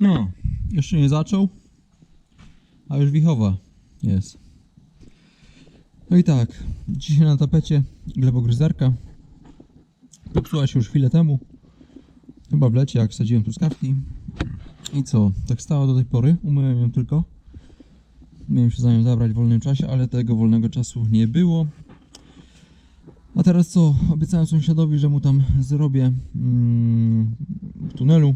No, jeszcze nie zaczął, a już wichowa jest. No i tak, dzisiaj na tapecie glebogryzarka. Popsuła się już chwilę temu. Chyba w lecie, jak sadziłem truskawki. I co, tak stała do tej pory. Umyłem ją tylko. Miałem się za nią zabrać w wolnym czasie, ale tego wolnego czasu nie było. A teraz co? Obiecałem sąsiadowi, że mu tam zrobię mm, w tunelu.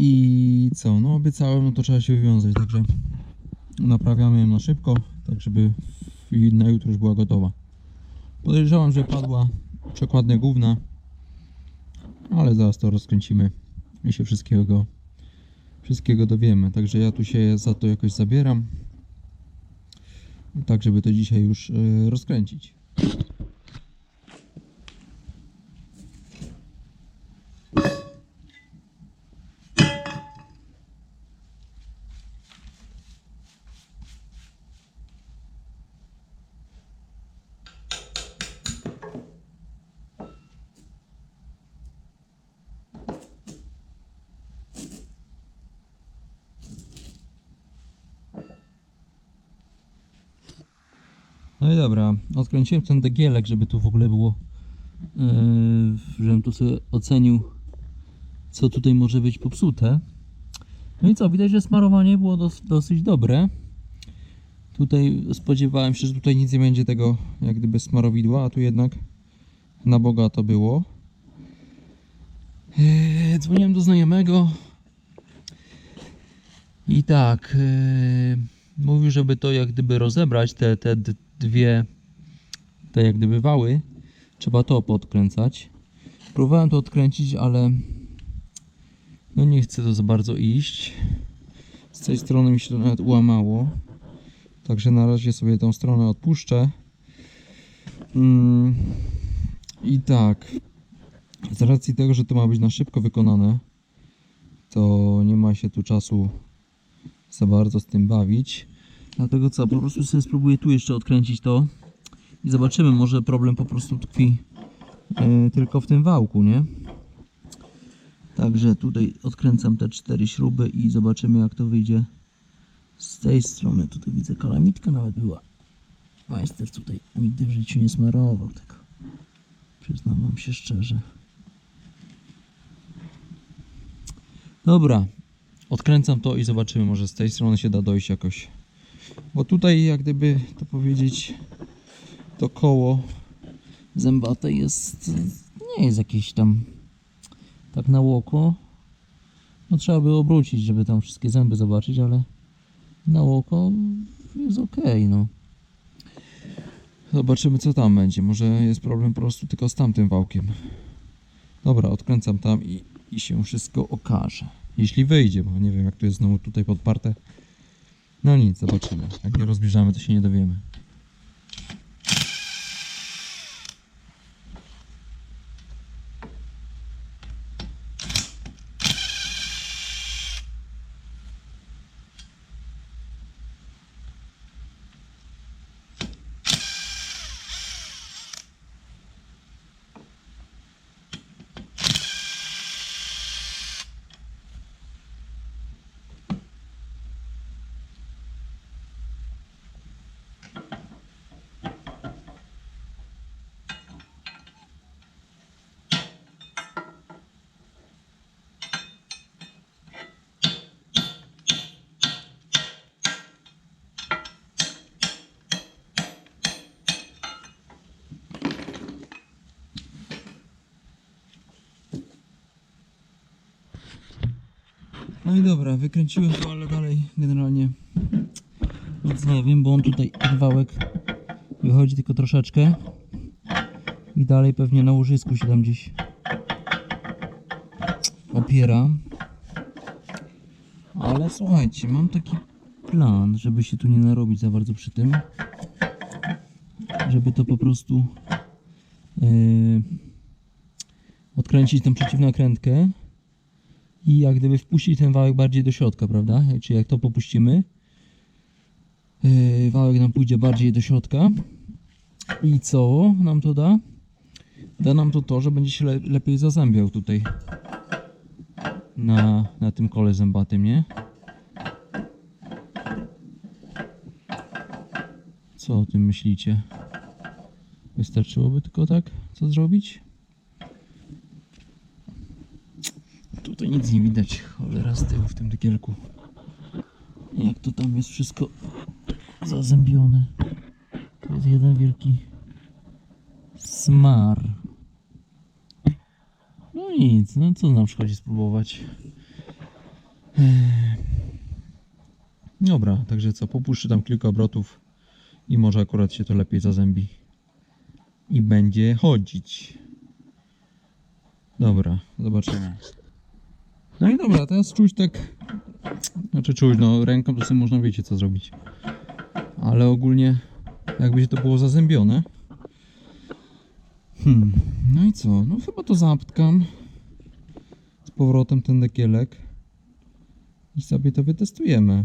I co? No obiecałem, no to trzeba się wywiązać, także naprawiamy ją na szybko, tak żeby na jutro już była gotowa. Podejrzewam, że padła przekładnia główna, ale zaraz to rozkręcimy i się wszystkiego, wszystkiego dowiemy. Także ja tu się za to jakoś zabieram, tak żeby to dzisiaj już e, rozkręcić. Dobra, odkręciłem ten degielek, żeby tu w ogóle było, yy, żebym tu sobie ocenił, co tutaj może być popsute. No i co, widać, że smarowanie było dos dosyć dobre. Tutaj spodziewałem się, że tutaj nic nie będzie tego, jak gdyby smarowidła, a tu jednak na bogato było. Yy, dzwoniłem do znajomego i tak, yy, mówił, żeby to jak gdyby rozebrać, te, te dwie, te jak gdyby wały, trzeba to podkręcać. Próbowałem to odkręcić, ale no nie chce to za bardzo iść. Z tej strony mi się to nawet ułamało. Także na razie sobie tą stronę odpuszczę. Mm, I tak, z racji tego, że to ma być na szybko wykonane, to nie ma się tu czasu za bardzo z tym bawić. Dlatego co, po prostu sobie spróbuję tu jeszcze odkręcić to i zobaczymy, może problem po prostu tkwi e, tylko w tym wałku, nie? Także tutaj odkręcam te cztery śruby i zobaczymy jak to wyjdzie z tej strony. Tutaj widzę kalamitka nawet była. Majster tutaj nigdy w życiu nie smarował tego. Przyznam wam się szczerze. Dobra, odkręcam to i zobaczymy, może z tej strony się da dojść jakoś. Bo tutaj, jak gdyby to powiedzieć, to koło zębate jest, nie jest jakieś tam tak na oko. No trzeba by obrócić, żeby tam wszystkie zęby zobaczyć, ale na oko jest ok, no. Zobaczymy co tam będzie. Może jest problem po prostu tylko z tamtym wałkiem. Dobra, odkręcam tam i, i się wszystko okaże. Jeśli wyjdzie, bo nie wiem jak to jest znowu tutaj podparte. No nic, zobaczymy. Jak nie rozbierzamy, to się nie dowiemy. No i dobra, wykręciłem to, ale dalej generalnie nic nie wiem, bo on tutaj wałek wychodzi tylko troszeczkę i dalej pewnie na łożysku się tam gdzieś opiera. Ale słuchajcie, mam taki plan, żeby się tu nie narobić za bardzo przy tym. Żeby to po prostu yy, odkręcić tą przeciwnakrętkę i jak gdyby wpuścić ten wałek bardziej do środka, prawda? Czyli jak to popuścimy, yy, wałek nam pójdzie bardziej do środka i co nam to da? Da nam to to, że będzie się le lepiej zazębiał tutaj na, na tym kole zębatym, nie? Co o tym myślicie? Wystarczyłoby tylko tak co zrobić? Tutaj nic nie widać, cholera z tyłu w tym dykielku. Jak to tam jest wszystko zazębione. To jest jeden wielki smar. No nic, no co nam szkodzi spróbować. Ech. Dobra, także co, popuszczę tam kilka obrotów i może akurat się to lepiej zazębi. I będzie chodzić. Dobra, zobaczymy. No i dobra, teraz czuć tak. Znaczy czuć, no ręką to sobie można wiecie co zrobić. Ale ogólnie jakby się to było zazębione. Hmm, no i co? No chyba to zaptkam z powrotem ten dekielek i sobie to wytestujemy.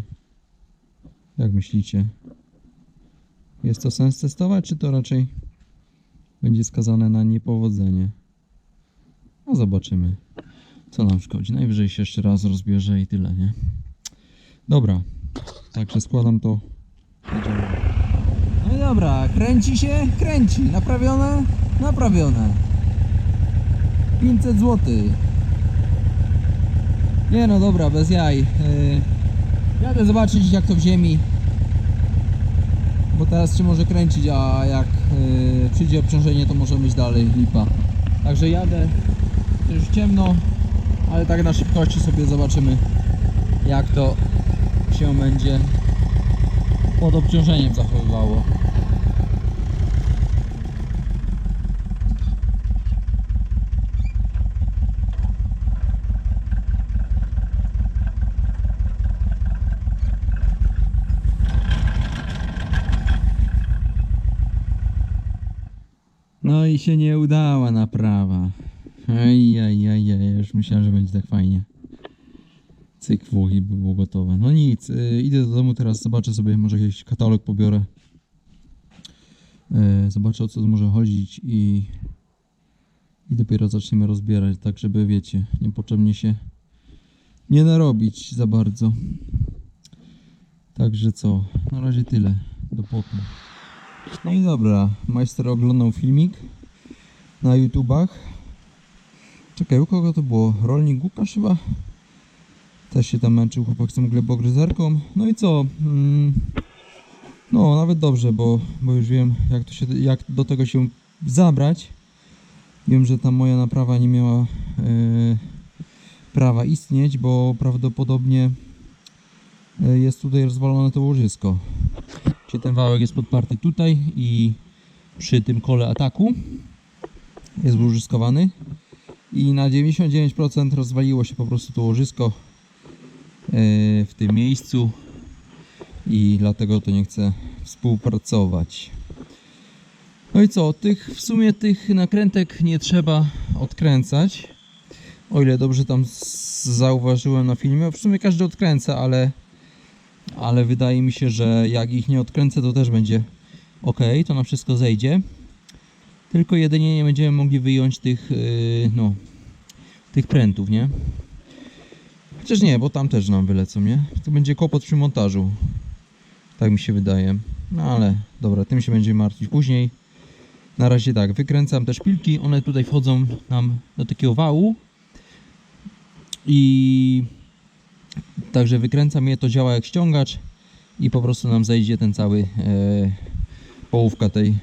Jak myślicie? Jest to sens testować, czy to raczej będzie skazane na niepowodzenie? No zobaczymy. Co nam szkodzi? Najwyżej się jeszcze raz rozbierze i tyle, nie? Dobra. Także składam to. Jedziemy. No i dobra, kręci się? Kręci. Naprawione? Naprawione. 500 zł. Nie no dobra, bez jaj. Yy, jadę zobaczyć jak to w ziemi. Bo teraz się może kręcić, a jak yy, przyjdzie obciążenie to może być dalej lipa. Także jadę. Już ciemno, ale tak na szybkości sobie zobaczymy jak to się będzie pod obciążeniem zachowywało. No i się nie udała naprawa. Ej, ej, już myślałem, że będzie tak fajnie. Cyk, włoch i by było gotowe. No nic, y, idę do domu teraz, zobaczę sobie, może jakiś katalog pobiorę. Y, zobaczę o co może chodzić i, i dopiero zaczniemy rozbierać, tak żeby wiecie, niepotrzebnie się nie narobić za bardzo. Także co, na razie tyle, do potem. No i dobra, majster oglądał filmik na YouTubach. Czekaj, u kogo to było? Rolnik Łukasz chyba? Też się tam męczył chłopak z tą glebogryzerką. No i co? Mm, no, nawet dobrze, bo, bo już wiem jak, to się, jak do tego się zabrać. Wiem, że ta moja naprawa nie miała e, prawa istnieć, bo prawdopodobnie e, jest tutaj rozwalone to łożysko. Czyli ten wałek jest podparty tutaj i przy tym kole ataku jest użyskowany i na 99% rozwaliło się po prostu to łożysko e, w tym miejscu i dlatego to nie chcę współpracować. No i co, tych w sumie tych nakrętek nie trzeba odkręcać. O ile dobrze tam zauważyłem na filmie, w sumie każdy odkręca, ale ale wydaje mi się, że jak ich nie odkręcę, to też będzie ok, to na wszystko zejdzie. Tylko jedynie nie będziemy mogli wyjąć tych, yy, no, tych prętów, nie? Chociaż nie, bo tam też nam wylecą, nie? To będzie kłopot przy montażu. Tak mi się wydaje. No ale dobra, tym się będziemy martwić później. Na razie tak, wykręcam te szpilki, one tutaj wchodzą nam do takiego wału. I Także wykręcam je, to działa jak ściągacz i po prostu nam zejdzie ten cały e, połówka tej,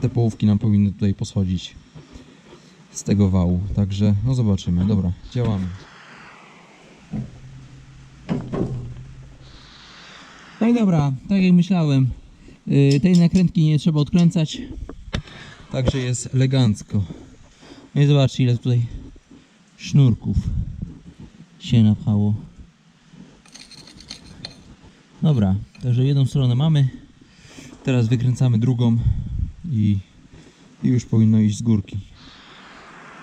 te połówki nam powinny tutaj poschodzić z tego wału. Także no zobaczymy. Dobra, działamy. No i dobra, tak jak myślałem, yy, tej nakrętki nie trzeba odkręcać. Także jest elegancko. No i zobaczcie ile tutaj sznurków się napchało. Dobra, także jedną stronę mamy. Teraz wykręcamy drugą i, i już powinno iść z górki.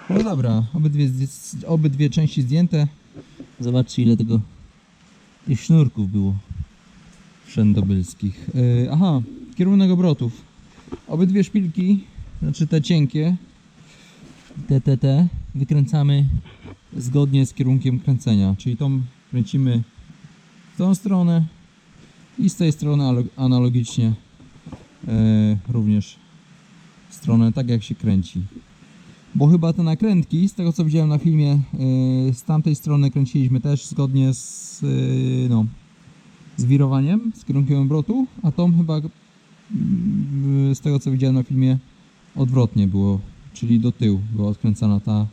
No dobra, obydwie, obydwie części zdjęte. Zobaczcie ile tego tych sznurków było wszędobylskich. Yy, aha, kierunek obrotów. Obydwie szpilki, znaczy te cienkie, te, te, te, wykręcamy zgodnie z kierunkiem kręcenia, czyli tą kręcimy w tą stronę i z tej strony alo- analogicznie e, również stronę tak jak się kręci. Bo chyba te nakrętki, z tego co widziałem na filmie, e, z tamtej strony kręciliśmy też zgodnie z, e, no, z wirowaniem, z kierunkiem obrotu, a tą chyba mm, z tego co widziałem na filmie odwrotnie było, czyli do tyłu była odkręcana ta,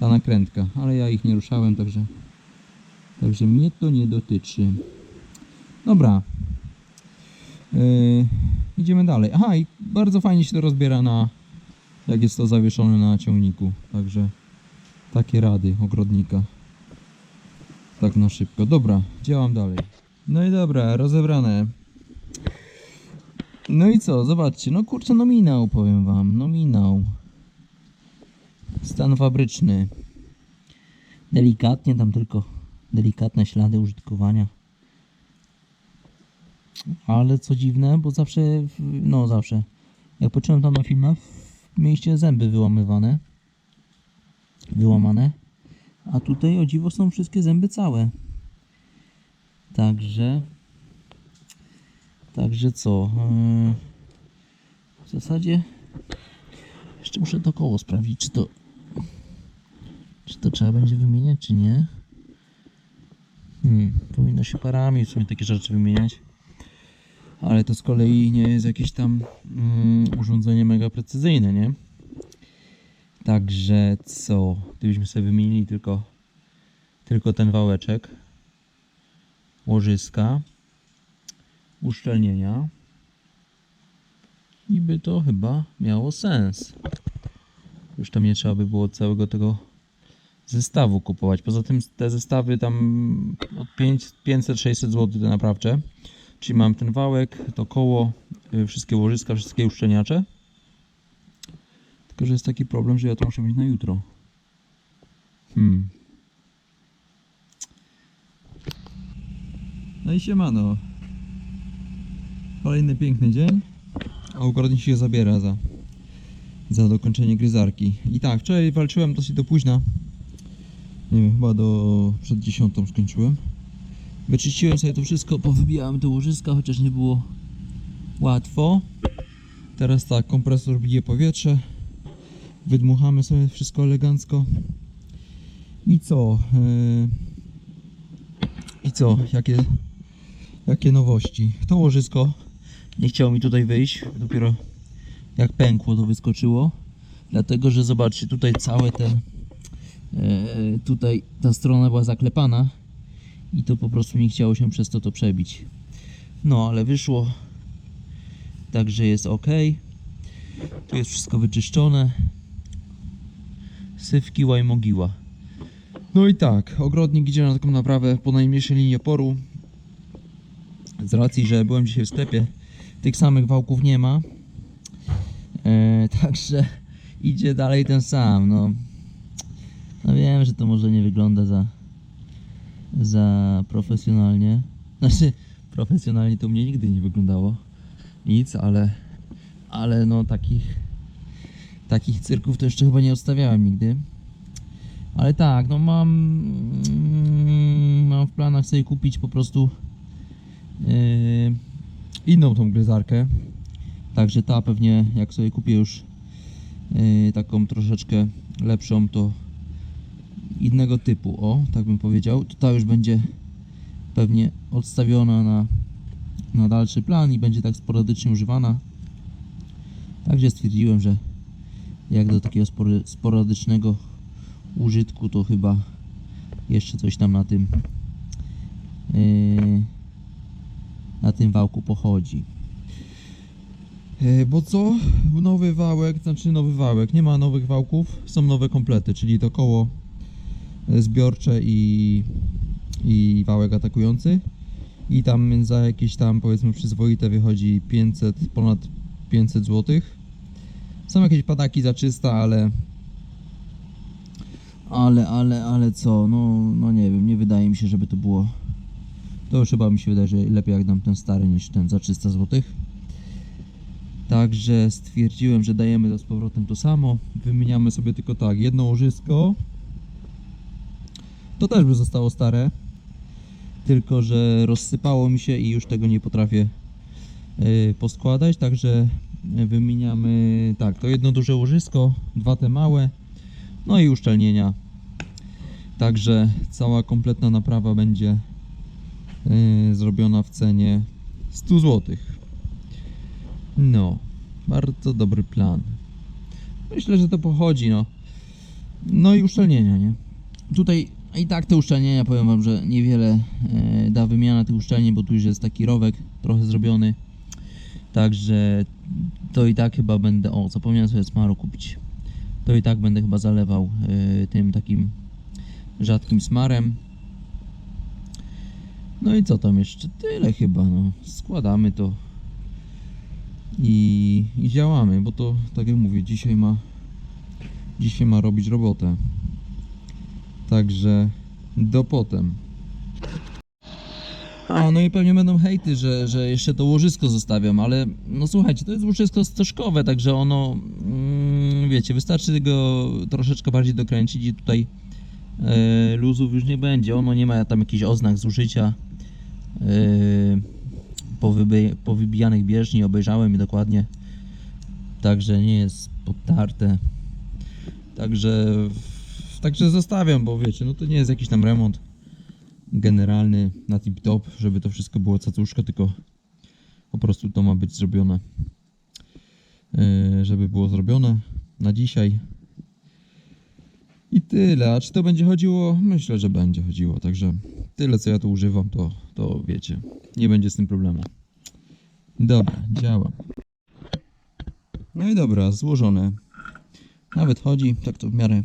ta nakrętka, ale ja ich nie ruszałem, także także mnie to nie dotyczy. Dobra. Yy, idziemy dalej. Aha, i bardzo fajnie się to rozbiera na jak jest to zawieszone na ciągniku. Także takie rady ogrodnika. Tak na szybko. Dobra, działam dalej. No i dobra, rozebrane. No i co, zobaczcie, no kurczę, nominał powiem wam, nominał. Stan fabryczny. Delikatnie, tam tylko delikatne ślady użytkowania. Ale co dziwne, bo zawsze, no zawsze, jak patrzyłem tam na filmach, mieliście zęby wyłamywane. Wyłamane. A tutaj o dziwo są wszystkie zęby całe. Także... Także co? Yy, w zasadzie jeszcze muszę to koło sprawdzić, czy to czy to trzeba będzie wymieniać, czy nie. Hmm, powinno się parami w sumie takie rzeczy wymieniać. Ale to z kolei nie jest jakieś tam mm, urządzenie mega precyzyjne, nie? Także co? Gdybyśmy sobie wymienili tylko tylko ten wałeczek łożyska uszczelnienia i by to chyba miało sens. Już tam nie trzeba by było całego tego zestawu kupować. Poza tym te zestawy tam od 500-600 zł te naprawcze. Czyli mam ten wałek, to koło, y, wszystkie łożyska, wszystkie uszczelniacze. Tylko, że jest taki problem, że ja to muszę mieć na jutro. Hmm. No i siemano. Kolejny piękny dzień. A ogrodnik się zabiera za, za dokończenie gryzarki. I tak, wczoraj walczyłem dosyć do późna. Nie wiem, chyba do przed dziesiątą skończyłem. Wyczyściłem sobie to wszystko, powybijałem te łożyska, chociaż nie było łatwo. Teraz tak, kompresor bije powietrze. Wydmuchamy sobie wszystko elegancko. I co? Yy... I co? Jakie, jakie nowości? To łożysko nie chciało mi tutaj wyjść. Dopiero jak pękło to wyskoczyło. Dlatego, że zobaczcie, tutaj całe te e, tutaj ta strona była zaklepana i to po prostu nie chciało się przez to to przebić. No, ale wyszło. Także jest ok. Tu jest wszystko wyczyszczone. Sywki, łaj mogiła. No i tak, ogrodnik idzie na taką naprawę po najmniejszej linii oporu. Z racji, że byłem dzisiaj w sklepie, tych samych wałków nie ma. E, także idzie dalej ten sam. No. no wiem, że to może nie wygląda za, za profesjonalnie. Znaczy, profesjonalnie to mnie nigdy nie wyglądało. Nic, ale, ale no takich, takich cyrków to jeszcze chyba nie odstawiałem nigdy. Ale tak, no mam, mam w planach sobie kupić po prostu yy, inną tą gryzarkę. Także ta pewnie jak sobie kupię już yy, taką troszeczkę lepszą, to innego typu, o, tak bym powiedział. To ta już będzie pewnie odstawiona na, na dalszy plan i będzie tak sporadycznie używana. Także stwierdziłem, że jak do takiego spory, sporadycznego użytku, to chyba jeszcze coś tam na tym yy, na tym wałku pochodzi. E, Bo co? Nowy wałek, znaczy nowy wałek. Nie ma nowych wałków, są nowe komplety, czyli to koło zbiorcze i, i wałek atakujący. I tam za jakieś tam powiedzmy przyzwoite wychodzi 500, ponad 500 zł. Są jakieś padaki za 300, ale ale, ale, ale co? No, no nie wiem, nie wydaje mi się, żeby to było. To już chyba mi się wydaje, że lepiej jak dam ten stary niż ten za 300 zł. Także stwierdziłem, że dajemy to z powrotem to samo. Wymieniamy sobie tylko tak, jedno łożysko. To też by zostało stare. Tylko, że rozsypało mi się i już tego nie potrafię yy, poskładać. Także wymieniamy tak, to jedno duże łożysko, dwa te małe, no i uszczelnienia. Także cała kompletna naprawa będzie yy, zrobiona w cenie 100 zł. No, bardzo dobry plan. Myślę, że to pochodzi, no. No i uszczelnienia, nie? Tutaj i tak te uszczelnienia, powiem wam, że niewiele e, da wymiana tych uszczelnień, bo tu już jest taki rowek trochę zrobiony. Także to i tak chyba będę, o zapomniałem sobie smaru kupić. To i tak będę chyba zalewał e, tym takim rzadkim smarem. No i co tam jeszcze? Tyle chyba, no. Składamy to i, i działamy, bo to tak jak mówię, dzisiaj ma dzisiaj ma robić robotę. Także do potem. A no i pewnie będą hejty, że, że jeszcze to łożysko zostawiam, ale no słuchajcie, to jest łożysko stożkowe, także ono, mm, wiecie, wystarczy tego troszeczkę bardziej dokręcić i tutaj e, luzów już nie będzie. Ono nie ma tam jakichś oznak zużycia. E, powyby, powybijanych bieżni obejrzałem je dokładnie. Także nie jest podtarte. Także, także zostawiam, bo wiecie, no to nie jest jakiś tam remont generalny na tip top, żeby to wszystko było cacuszko, tylko po prostu to ma być zrobione. Yy, żeby było zrobione na dzisiaj. I tyle. A czy to będzie chodziło? Myślę, że będzie chodziło. Także tyle co ja tu używam, to, to wiecie. Nie będzie z tym problemu. Dobra, działa. No i dobra, złożone. Nawet chodzi, tak to w miarę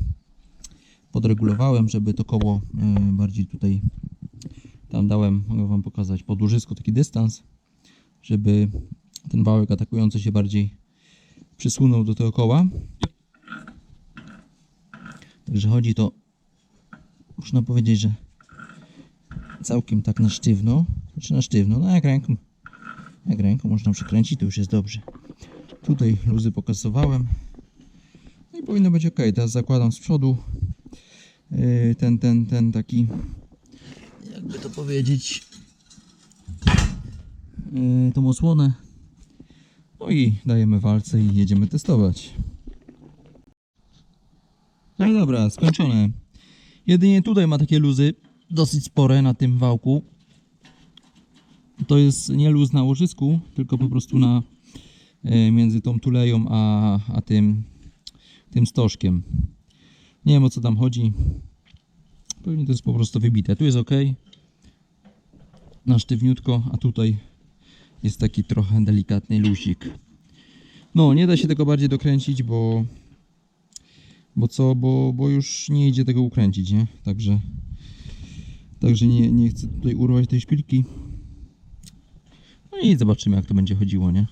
podregulowałem, żeby to koło e, bardziej tutaj tam dałem, mogę wam pokazać pod łożysko taki dystans, żeby ten wałek atakujący się bardziej przysunął do tego koła. Także chodzi to, można powiedzieć, że całkiem tak na sztywno, znaczy na sztywno, no jak ręką, jak ręką można przykręcić, to już jest dobrze. Tutaj luzy pokasowałem. No i powinno być ok. Teraz zakładam z przodu ten, ten, ten taki, jakby to powiedzieć, yy, tą osłonę. No i dajemy walce i jedziemy testować. No i dobra, skończone. Jedynie tutaj ma takie luzy dosyć spore na tym wałku. To jest nie luz na łożysku, tylko po prostu na e, między tą tuleją a, a tym tym stożkiem. Nie wiem o co tam chodzi. Pewnie to jest po prostu wybite. Tu jest ok. Na sztywniutko, a tutaj jest taki trochę delikatny luzik. No, nie da się tego bardziej dokręcić, bo bo co, bo, bo już nie idzie tego ukręcić, nie? Także także nie, nie chcę tutaj urwać tej szpilki. No i zobaczymy jak to będzie chodziło, nie?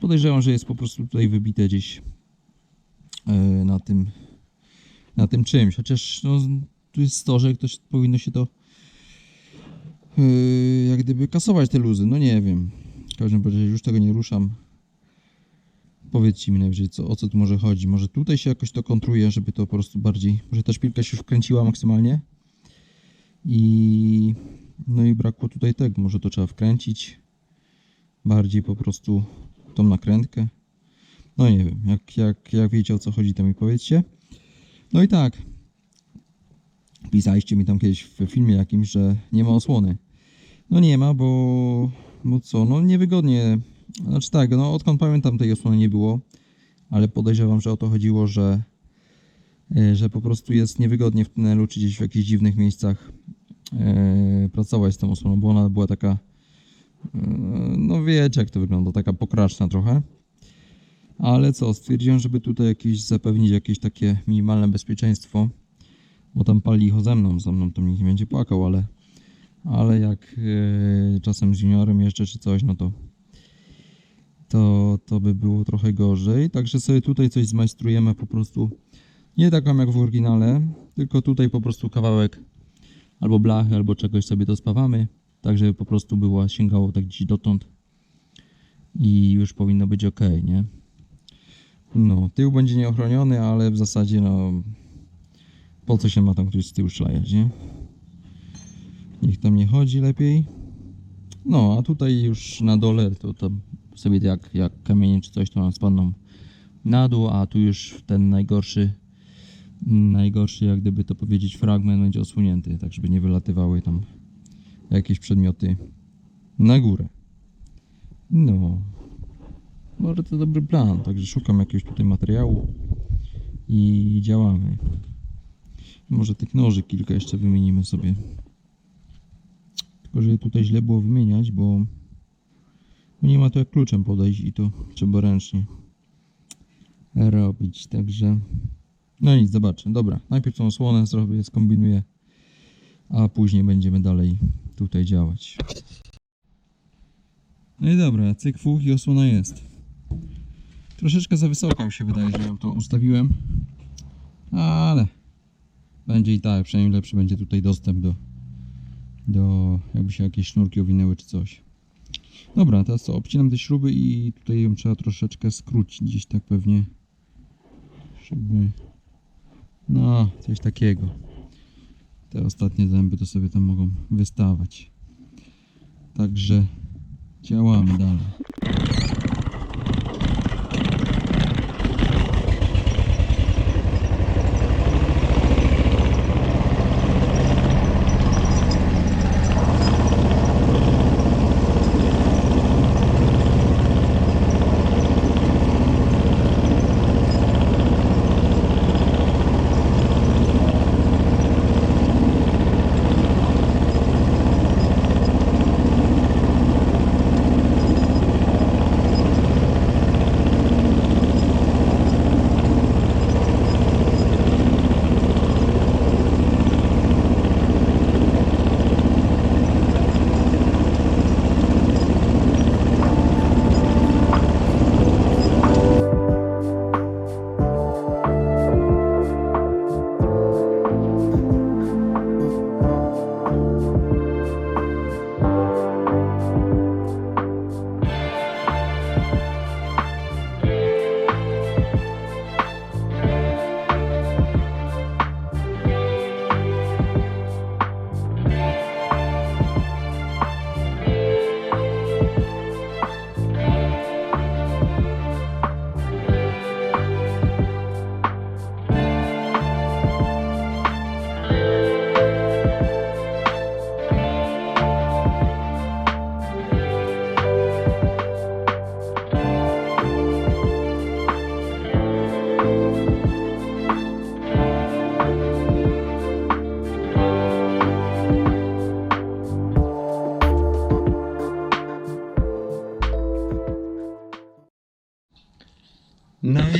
Podejrzewam, że jest po prostu tutaj wybite gdzieś e, na tym na tym czymś, chociaż no, tu jest to się- powinno się to e, jak gdyby kasować te luzy, no nie wiem. W każdym razie już tego nie ruszam. Powiedzcie mi najwyżej co, o co tu może chodzi, może tutaj się jakoś to kontruje, żeby to po prostu bardziej, może ta szpilka się już wkręciła maksymalnie? I no i brakło tutaj tego, może to trzeba wkręcić. Bardziej po prostu tą nakrętkę. No nie wiem, jak, jak, jak wiecie o co chodzi, to mi powiedzcie. No i tak. Pisaliście mi tam kiedyś w filmie jakimś, że nie ma osłony. No nie ma, bo, co, no niewygodnie. Znaczy tak, no odkąd pamiętam tej osłony nie było, ale podejrzewam, że o to chodziło, że, e, że po prostu jest niewygodnie w tunelu czy gdzieś w jakichś dziwnych miejscach e, pracować z tą osłoną, bo ona była taka, e, no wiecie jak to wygląda, taka pokraczna trochę. Ale co, stwierdziłem, żeby tutaj jakieś zapewnić jakieś takie minimalne bezpieczeństwo, bo tam pali ich ze mną, ze mną to nikt nie będzie płakał, ale, ale jak e, czasem z juniorem jeszcze czy coś, no to, to to by było trochę gorzej. Także sobie tutaj coś zmajstrujemy po prostu, nie taką jak w oryginale, tylko tutaj po prostu kawałek albo blachy, albo czegoś sobie dospawamy, tak żeby po prostu było, sięgało tak gdzieś dotąd i już powinno być ok, nie? No, tył będzie nieochroniony, ale w zasadzie no po co się ma tam ktoś z tyłu szlajać, nie? Niech tam nie chodzi lepiej. No, a tutaj już na dole to tam sobie jak, jak kamienie czy coś to nam spadną na dół, a tu już ten najgorszy najgorszy jak gdyby to powiedzieć fragment będzie osłonięty, tak żeby nie wylatywały tam jakieś przedmioty na górę. No. To dobry plan, także szukam jakiegoś tutaj materiału i działamy. Może tych noży kilka jeszcze wymienimy sobie. Tylko, że tutaj źle było wymieniać, bo bo nie ma to jak kluczem podejść i to trzeba ręcznie robić, także no nic, zobaczę. Dobra, najpierw tą osłonę zrobię, skombinuję, a później będziemy dalej tutaj działać. No i dobra, cyk fuch i osłona jest. Troszeczkę za wysoko mi się wydaje, że ją to ustawiłem, ale będzie i tak, przynajmniej lepszy będzie tutaj dostęp do, do jakby się jakieś sznurki owinęły czy coś. Dobra, teraz co, obcinam te śruby i tutaj ją trzeba troszeczkę skrócić gdzieś tak pewnie, żeby no, coś takiego. Te ostatnie zęby to sobie tam mogą wystawać. Także działamy dalej.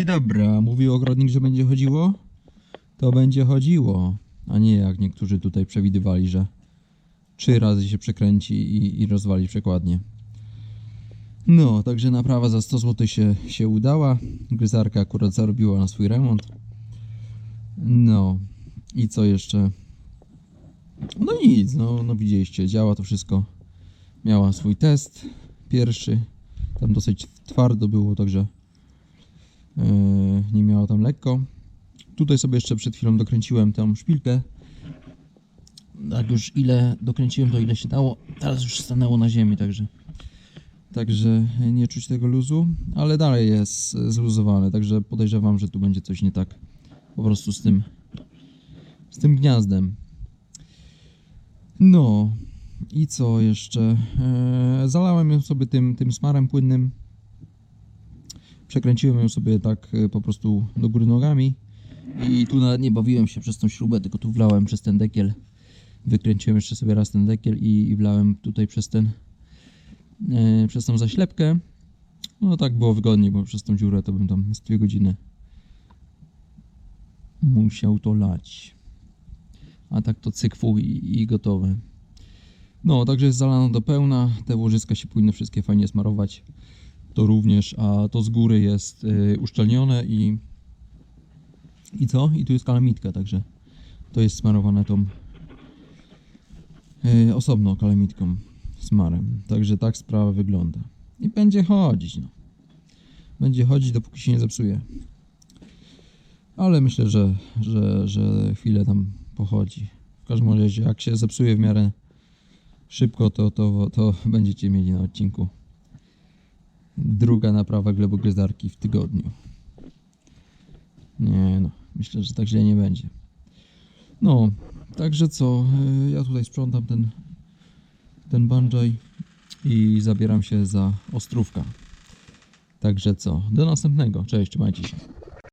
I dobra, mówił ogrodnik, że będzie chodziło? To będzie chodziło, a nie jak niektórzy tutaj przewidywali, że trzy razy się przekręci i, i rozwali przekładnie. No, także naprawa za 100 zł się, się udała. Gryzarka akurat zarobiła na swój remont. No, i co jeszcze? No nic, no, no widzieliście, działa to wszystko. Miała swój test pierwszy. Tam dosyć twardo było, także nie miała tam lekko. Tutaj sobie jeszcze przed chwilą dokręciłem tą szpilkę. Tak już ile dokręciłem, to ile się dało. Teraz już stanęło na ziemi, także także nie czuć tego luzu, ale dalej jest zluzowane, także podejrzewam, że tu będzie coś nie tak po prostu z tym z tym gniazdem. No i co jeszcze? Eee, zalałem ją sobie tym, tym smarem płynnym przekręciłem ją sobie tak e, po prostu do góry nogami i tu nawet nie bawiłem się przez tą śrubę, tylko tu wlałem przez ten dekiel. Wykręciłem jeszcze sobie raz ten dekiel i, i wlałem tutaj przez ten e, przez tą zaślepkę. No tak było wygodniej, bo przez tą dziurę to bym tam z dwie godziny musiał to lać. A tak to cykwu i, i gotowe. No, także jest zalano do pełna, te łożyska się powinny wszystkie fajnie smarować to również, a to z góry jest y, uszczelnione i i co? I tu jest kalamitka, także to jest smarowane tą y, osobno kalamitką, smarem. Także tak sprawa wygląda. I będzie chodzić, no. Będzie chodzić, dopóki się nie zepsuje. Ale myślę, że, że, że chwilę tam pochodzi. W każdym razie, jak się zepsuje w miarę szybko, to, to, to będziecie mieli na odcinku druga naprawa glebogryzarki w tygodniu. Nie no, myślę, że tak źle nie będzie. No, także co, y, ja tutaj sprzątam ten, ten banjaj i zabieram się za ostrówka. Także co, do następnego. Cześć, trzymajcie się.